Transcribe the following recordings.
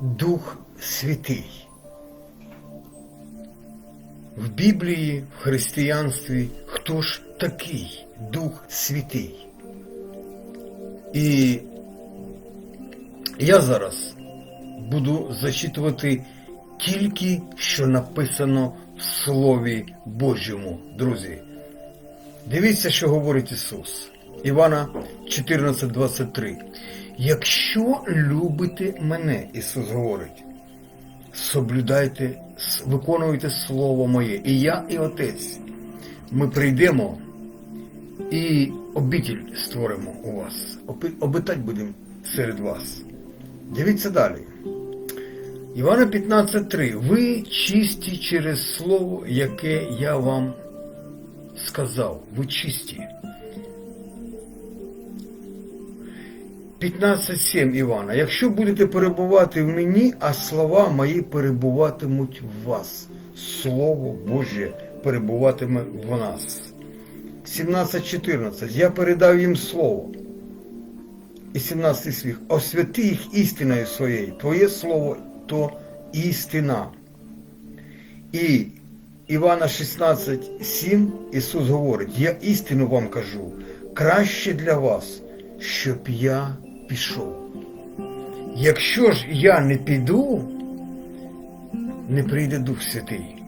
Дух Святий. В Біблії, в християнстві, хто ж такий Дух Святий? І я зараз буду зачитувати тільки, що написано в Слові Божому, друзі. Дивіться, що говорить Ісус. Івана 14:23. Якщо любите мене, Ісус говорить, соблюдайте, виконуйте Слово моє, і я, і Отець. Ми прийдемо і обітель створимо у вас. Обитать будемо серед вас. Дивіться далі. Івана 15.3. Ви чисті через слово, яке я вам сказав. Ви чисті. 15.7 Івана. Якщо будете перебувати в мені, а слова мої перебуватимуть в вас. Слово Боже перебуватиме в нас. 17.14. Я передав їм слово. І 17 свіх. Освяти їх істиною своєю. Твоє слово то істина. І Івана 16.7 Ісус говорить, я істину вам кажу, краще для вас, щоб я пішов. Якщо ж я не піду, не прийде Дух Святий.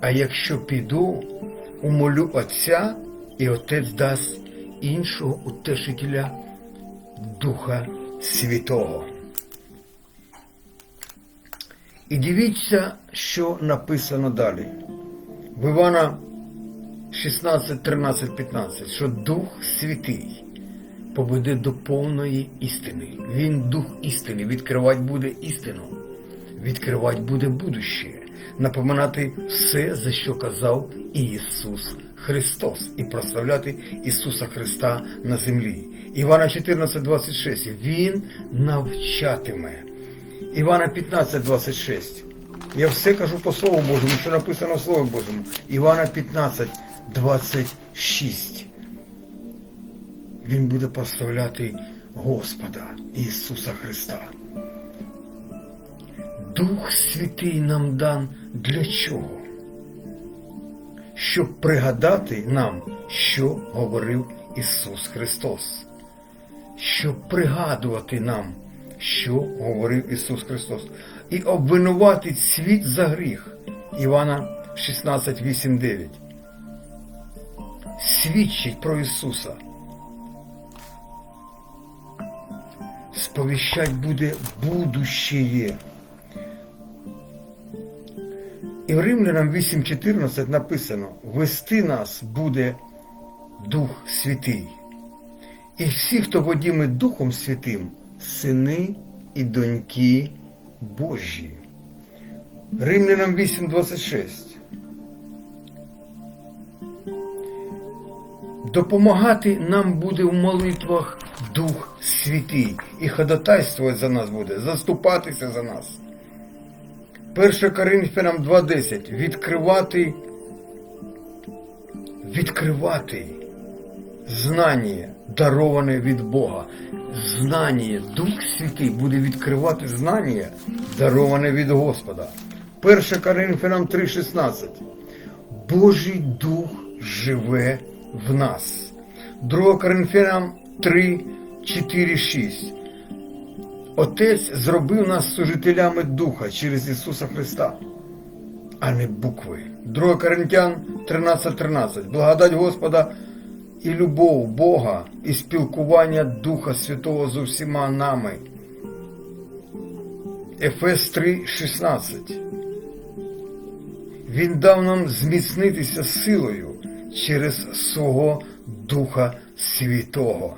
А якщо піду, умолю Отця, і Отець дасть іншого утешителя Духа Святого. І дивіться, що написано далі. В Івана 16, 13, 15, що Дух Святий поведе до повної істини. Він дух істини, відкривати буде істину, відкривати буде будуще, напоминати все, за що казав Ісус Христос, і прославляти Ісуса Христа на землі. Івана 14, 26. Він навчатиме. Івана 15, 26. Я все кажу по Слову Божому, що написано в Слові Божому. Івана 15, 26. Він буде прославляти Господа Ісуса Христа. Дух Святий нам дан для чого? Щоб пригадати нам, що говорив Ісус Христос. Щоб пригадувати нам, що говорив Ісус Христос, і обвинуватить світ за гріх. Івана 16, 8, 9. Свідчить про Ісуса. Сповіщать буде будущее. І в Римлянам 8.14 написано: вести нас буде Дух Святий. І всі, хто водіми Духом Святим, сини і доньки Божі. Римлянам 8.26. Допомагати нам буде в молитвах Дух Святий і ходатайствувати за нас буде, заступатися за нас. 1 Коринфянам 2.10. Відкривати, відкривати знання, дароване від Бога. Знання, Дух Святий буде відкривати знання, дароване від Господа. 1 Коринфянам 3.16. Божий Дух живе в нас. 2 Коринфянам 3, 4, 6. Отець зробив нас служителями Духа через Ісуса Христа, а не букви. 2 Коринтян 13, 13. Благодать Господа і любов Бога, і спілкування Духа Святого з усіма нами. Ефес 3, 16. Він дав нам зміцнитися силою через свого Духа Святого.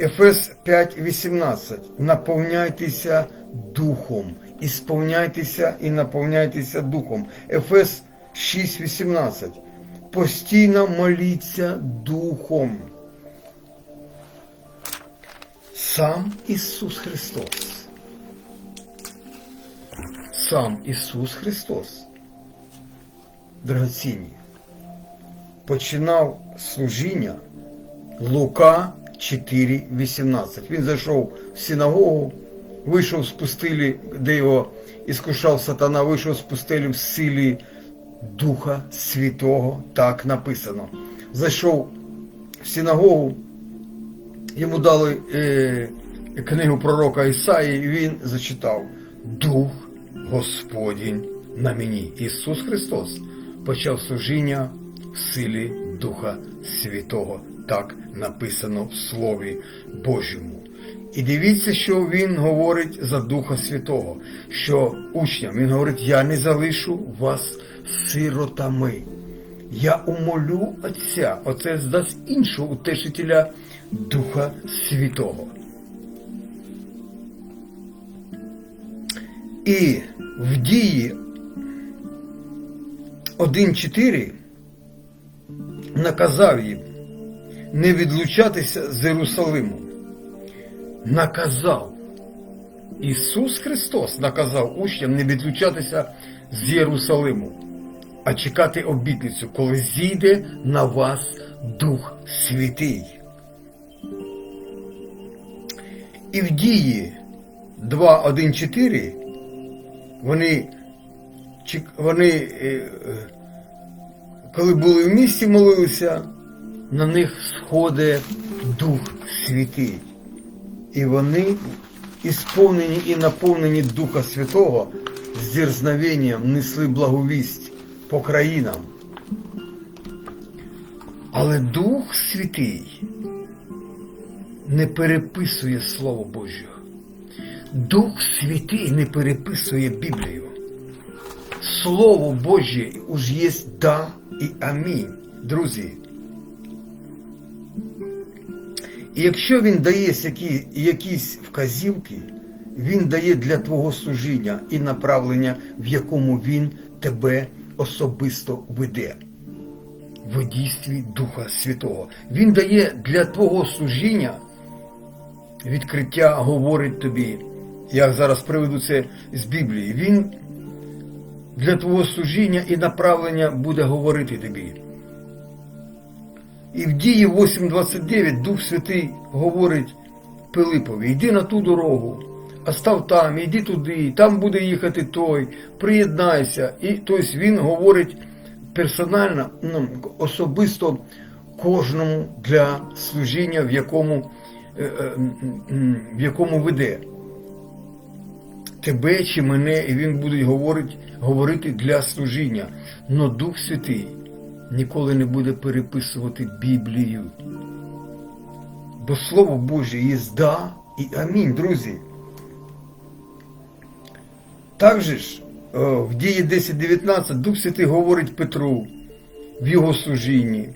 Ефес 5.18. Наповняйтеся Духом. І сповняйтеся і наповняйтеся Духом. Ефес 6.18. Постійно моліться Духом. Сам Ісус Христос. Сам Ісус Христос. Драгоцінні. Починав служіння Лука 4, 18. Він зайшов в синагогу, вийшов з пустилі, де його іскушав сатана, вийшов з пустелі в силі Духа Святого, так написано. Зайшов в синагогу, йому дали е, книгу пророка Ісаї, і він зачитав Дух Господень на мені. Ісус Христос почав служіння в силі Духа Святого. Так написано в Слові Божому. І дивіться, що він говорить за Духа Святого, що учням він говорить: Я не залишу вас сиротами. Я умолю Отця, Отець здасть іншого утешителя Духа Святого. І в дії 1.4 наказав їм не відлучатися з Єрусалиму. Наказав. Ісус Христос наказав учням не відлучатися з Єрусалиму, а чекати обітницю, коли зійде на вас Дух Святий. І в дії 2.1.4 вони, вони е, е, коли були в місті, молилися, на них сходить Дух Святий. І вони, ісповнені і наповнені Духа Святого, з дерзновенням несли благовість по країнам. Але Дух Святий не переписує Слово Боже. Дух Святий не переписує Біблію. Слово Боже уж є да і амінь, друзі. І якщо він дає які, якісь вказівки, він дає для твого служіння і направлення, в якому він тебе особисто веде. В дійстві Духа Святого. Він дає для твого служіння відкриття, говорить тобі. Я зараз приведу це з Біблії. Він для твого служіння і направлення буде говорити тобі. І в дії 8.29 Дух Святий говорить Пилипові, йди на ту дорогу, а став там, йди туди, там буде їхати той, приєднайся. І тобто він говорить персонально, ну, особисто кожному для служіння, в якому, е, е, в якому веде. Тебе чи мене, і він буде говорити для служіння. Но Дух Святий ніколи не буде переписувати Біблію. Бо Слово Боже є да і амінь, друзі. Також ж, е, в дії 10.19 Дух Святий говорить Петру в його служінні.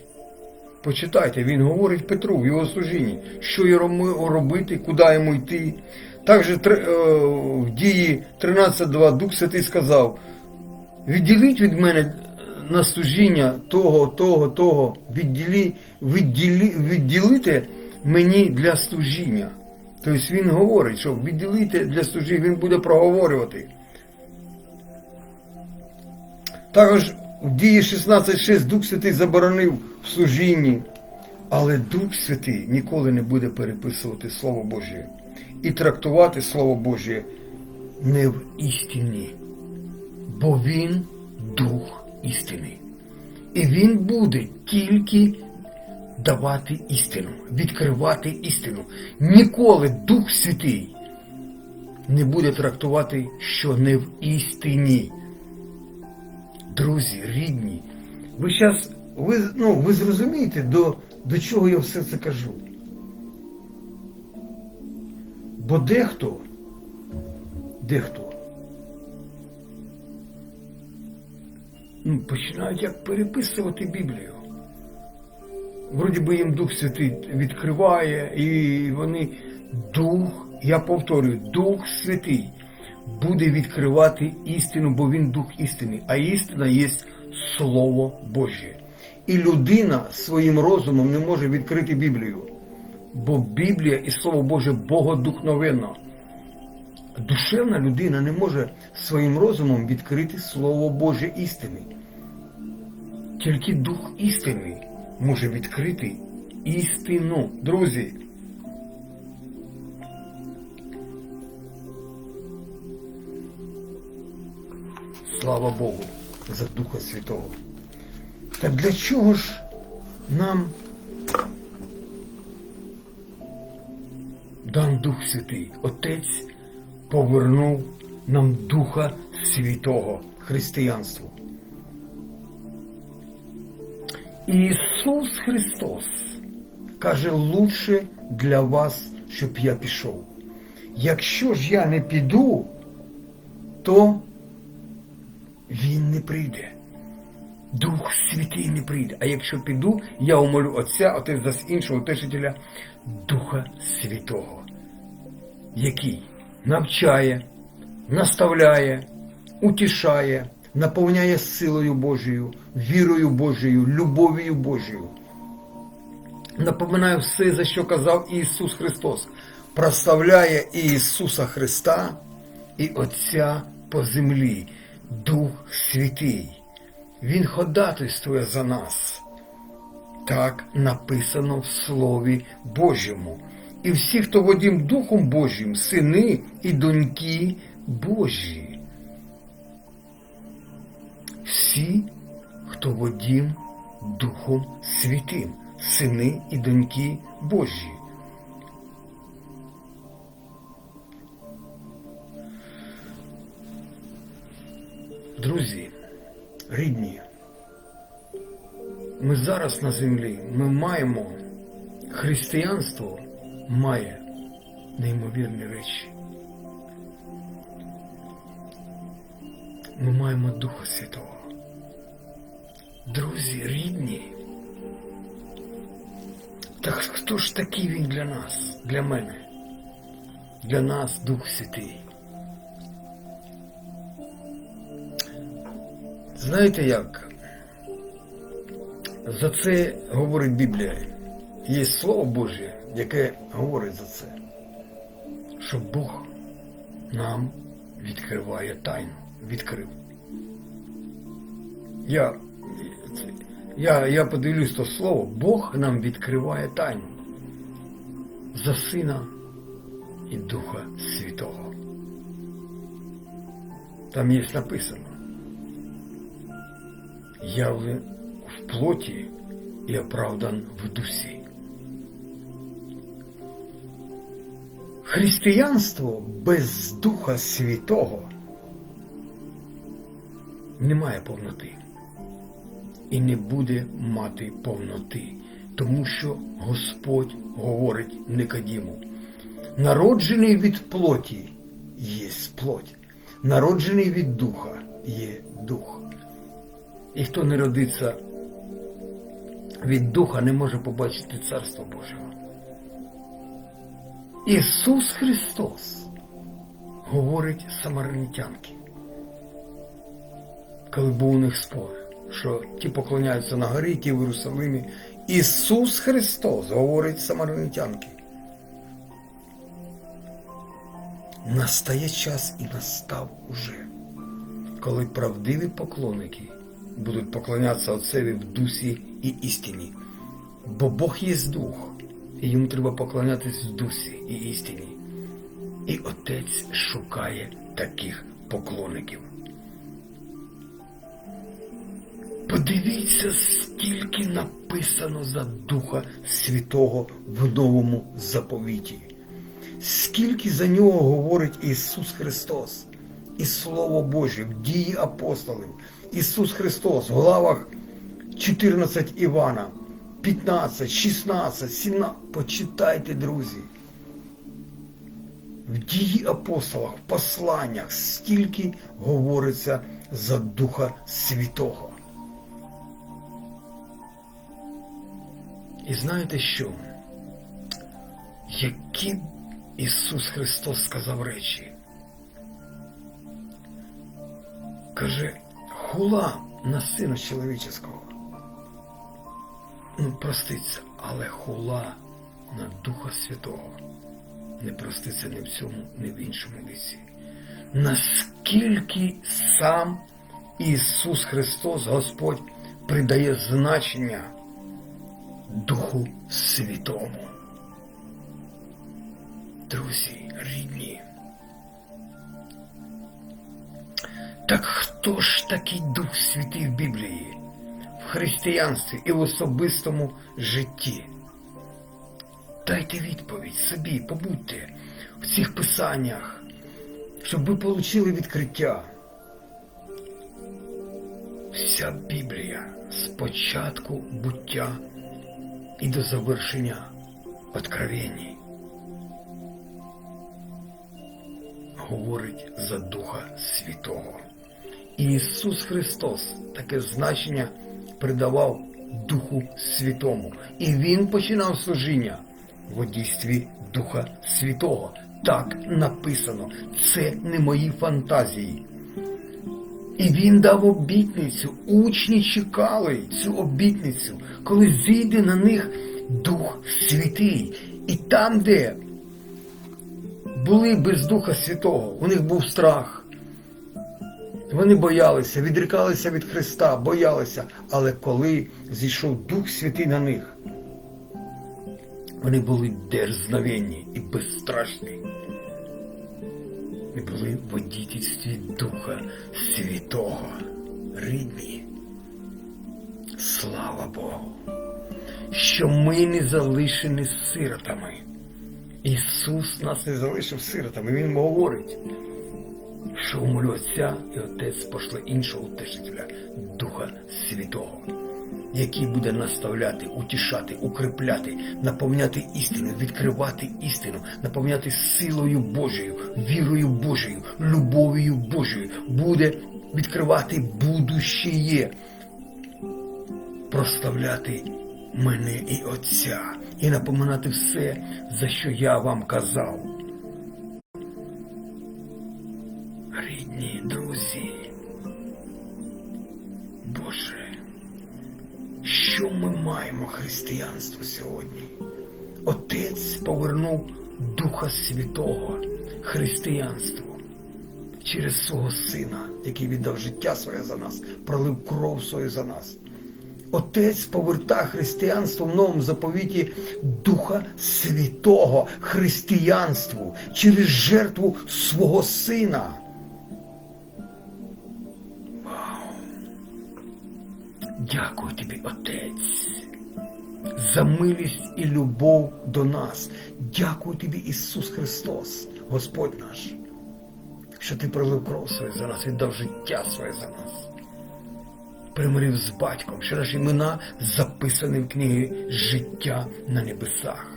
Почитайте, він говорить Петру в його служінні, що йому робити, куди йому йти. Також е, в дії 13.2 Дух Святий сказав, відділіть від мене на служіння того, того, того, відділі, відділі, відділите мені для служіння. Тобто він говорить, що відділите для служіння, він буде проговорювати. Також в дії 16.6 Дух Святий заборонив в служінні, але Дух Святий ніколи не буде переписувати Слово Боже і трактувати Слово Боже не в істині, бо Він Дух істини. І Він буде тільки давати істину, відкривати істину. Ніколи Дух Святий не буде трактувати, що не в істині. Друзі, рідні, ви зараз, ви, ну, ви зрозумієте, до, до чого я все це кажу. Бо дехто, дехто, ну, починають як переписувати Біблію. Вроді би їм Дух Святий відкриває, і вони Дух, я повторюю, Дух Святий буде відкривати істину, бо він Дух істини, а істина є Слово Боже. І людина своїм розумом не може відкрити Біблію, бо Біблія і Слово Боже богодухновенно. Душевна людина не може своїм розумом відкрити Слово Боже істини. Тільки дух істини може відкрити істину, друзі. Слава Богу, за Духа Святого. Так для чого ж нам дан Дух Святий, Отець? Повернув нам Духа Святого християнству. Ісус Христос каже, лучше для вас, щоб я пішов. Якщо ж я не піду, то він не прийде. Дух Святий не прийде. А якщо піду, я умолю Отця, Отець дасть іншого утешителя Духа Святого, який навчає, наставляє, утішає, наповняє силою Божою, вірою Божою, любов'ю Божою. Напоминаю все, за що казав Ісус Христос. Проставляє Ісуса Христа і Отця по землі, Дух Святий. Він ходатайствує за нас. Так написано в Слові Божому. І всі, хто водім Духом Божим, сини і доньки Божі. Всі, хто водім Духом Святим, сини і доньки Божі. Друзі, рідні, ми зараз на землі, ми маємо, християнство має неймовірні речі. Ми маємо Духа Святого. Друзі, рідні. Так хто ж такий він для нас, для мене? Для нас Дух Святий. Знаєте як? За це говорить Біблія. Є Слово Боже, яке говорить за це, що Бог нам відкриває тайну, відкрив. Я, я, я подивлюсь то слово, Бог нам відкриває тайну за Сина і Духа Святого. Там є написано явлен в плоті і оправдан в дусі. Християнство без Духа Святого не має повноти і не буде мати повноти, тому що Господь говорить Никодіму. Народжений від плоті є плоть, народжений від духа є дух. І хто не родиться від Духа, не може побачити Царство Божого. Ісус Христос говорить самаритянки, коли був у них спор, що ті поклоняються на горі, ті в Єрусалимі. Ісус Христос говорить самаритянки. Настає час і настав уже, коли правдиві поклонники будуть поклонятися Отцеві в дусі і істині. Бо Бог є дух, і йому треба поклонятись в дусі і істині. І Отець шукає таких поклонників. Подивіться, скільки написано за Духа Святого в Новому заповіті, скільки за нього говорить Ісус Христос і Слово Боже в дії апостолів. Ісус Христос в главах 14 Івана, 15, 16, 17. Почитайте, друзі. В дії апостолах, в посланнях стільки говориться за Духа Святого. І знаєте що? Які Ісус Христос сказав речі? Каже, хула на Сина Чоловічого. Ну, проститься, але хула на Духа Святого не проститься ні в цьому, ні в іншому віці. Наскільки сам Ісус Христос, Господь, придає значення Духу Святому. Друзі, рідні, Так хто ж такий Дух Святий в Біблії, християнстві і в особистому житті? Дайте відповідь собі, побудьте в цих писаннях, щоб ви отримали відкриття. Вся Біблія з початку буття і до завершення откровеній говорить за Духа Святого. І Ісус Христос таке значення придавав Духу Святому. І Він починав служіння в дійстві Духа Святого. Так написано. Це не мої фантазії. І він дав обітницю. Учні чекали цю обітницю, коли зійде на них Дух Святий. І там, де були без Духа Святого, у них був страх. Вони боялися, відрікалися від Христа, боялися. Але коли зійшов Дух Святий на них, вони були дерзновенні і безстрашні. І були в водительстві Духа Святого. Рідні. Слава Богу, що ми не залишені сиротами. Ісус нас не залишив сиротами. Він говорить, що умолю Отця і Отець пошле іншого утешителя, Духа Святого, який буде наставляти, утішати, укріпляти, наповняти істину, відкривати істину, наповняти силою Божою, вірою Божою, любов'ю Божою, буде відкривати будущее, проставляти мене і Отця, і напоминати все, за що я вам казав. Рідні друзі, Боже, що ми маємо християнство сьогодні? Отець повернув Духа Святого християнству через свого Сина, який віддав життя своє за нас, пролив кров свою за нас. Отець поверта християнство в новому заповіті Духа Святого християнству через жертву свого Сина. Дякую тобі, Отець, за милість і любов до нас. Дякую тобі, Ісус Христос, Господь наш, що ти пролив кров свою за нас, віддав життя своє за нас примирив з батьком, що наші імена записані в книгі життя на небесах.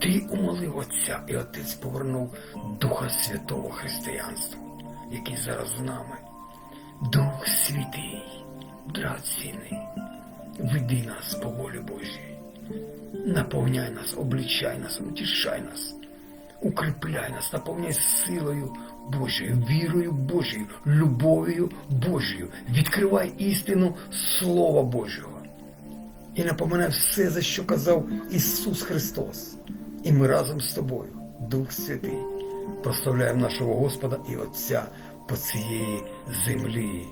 Ти умолив Отця, і Отець повернув Духа Святого Християнства, який зараз з нами. Дух Святий, брат драгоцінний, веди нас по волі Божій, наповняй нас, облічай нас, утішай нас. Укріпляй нас, наповняй силою Божою, вірою Божою, любов'ю Божою. Відкривай істину Слова Божого. І напоминай все, за що казав Ісус Христос. І ми разом з тобою, Дух Святий, прославляємо нашого Господа і Отця по цієї землі.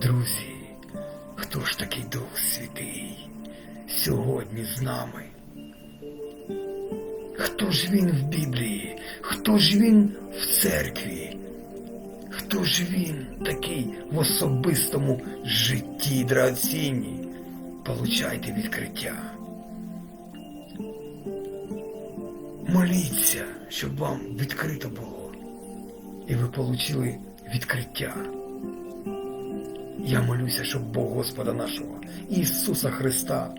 Друзі, хто ж такий Дух Святий сьогодні з нами? Хто ж він в Біблії? Хто ж він в церкві? Хто ж він такий в особистому житті драгоцінні? Получайте відкриття. Моліться, щоб вам відкрито було. І ви получили відкриття. Я молюся, щоб Бог Господа нашого, Ісуса Христа,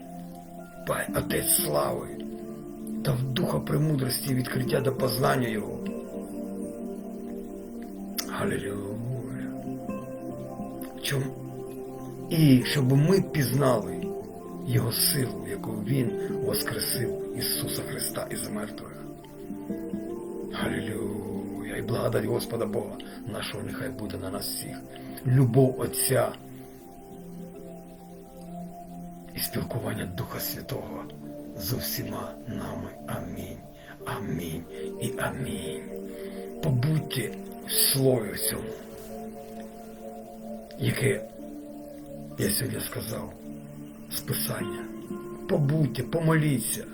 Пай, Отець слави, дав духа премудрості і відкриття до познання Його. Галілюя. Чом? І щоб ми пізнали Його силу, яку Він воскресив Ісуса Христа із мертвих. Галілюя. Благодать Господа Бога нашого нехай буде на нас всіх. Любов Отця і спілкування Духа Святого з усіма нами. Амінь. Амінь і амінь. Побудьте в слові цьому, яке я сьогодні сказав з Писання. Побудьте, помоліться,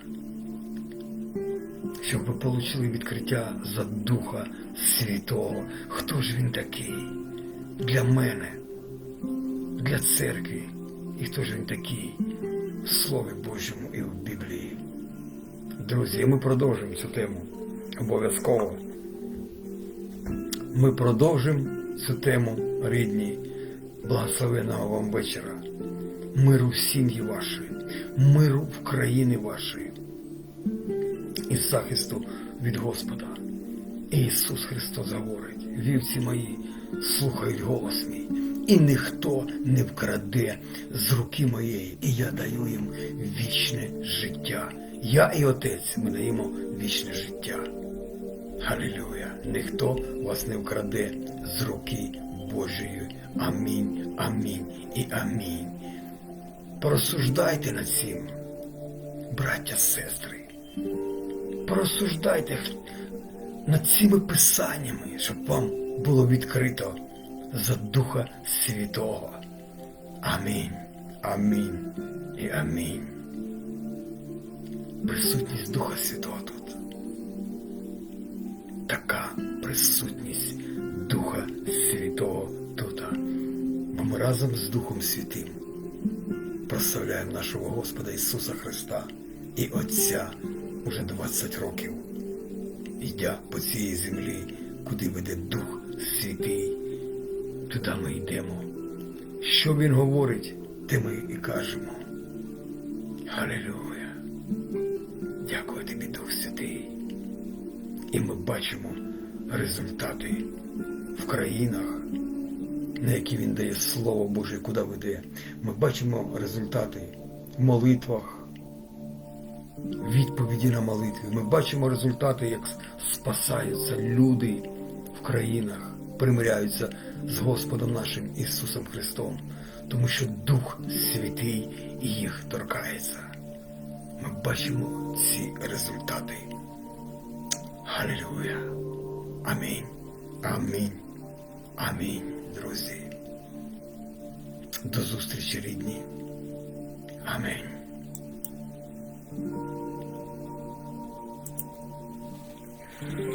щоб ви отримали відкриття за Духа Святого. Хто ж він такий? Для мене, для церкви. І хто ж він такий в Слові Божому і в Біблії. Друзі, ми продовжимо цю тему. Обов'язково. Ми продовжимо цю тему, рідні, благословеного вам вечора. Миру в сім'ї вашої, миру в країни вашої і захисту від Господа. Ісус Христос говорить, вівці мої слухають голос мій, і ніхто не вкраде з руки моєї, і я даю їм вічне життя. Я і Отець ми даємо вічне життя. Халілюя! Ніхто вас не вкраде з руки Божої. Амінь, амінь і амінь. Порозсуждайте над цим, браття, сестри. Порозсуждайте над цими писаннями, щоб вам було відкрито за Духа Святого. Амінь, амінь і амінь. Присутність Духа Святого тут. Така присутність Духа Святого тут. Бо ми разом з Духом Святим прославляємо нашого Господа Ісуса Христа і Отця уже 20 років, йдя по цій землі, куди веде Дух Святий. Туди ми йдемо. Що Він говорить, те ми і кажемо. Халилюя. Дякую тобі, Дух Святий. І ми бачимо результати в країнах, на які він дає Слово Боже, куди веде. Ми бачимо результати в молитвах, відповіді на молитви. Ми бачимо результати, як спасаються люди в країнах, примиряються з Господом нашим Ісусом Христом, тому що Дух Святий їх торкається. Ми бачимо ці результати. Халилюя. Амінь. Амінь. Амінь, друзі. До зустрічі, рідні. Амінь. Mm-hmm.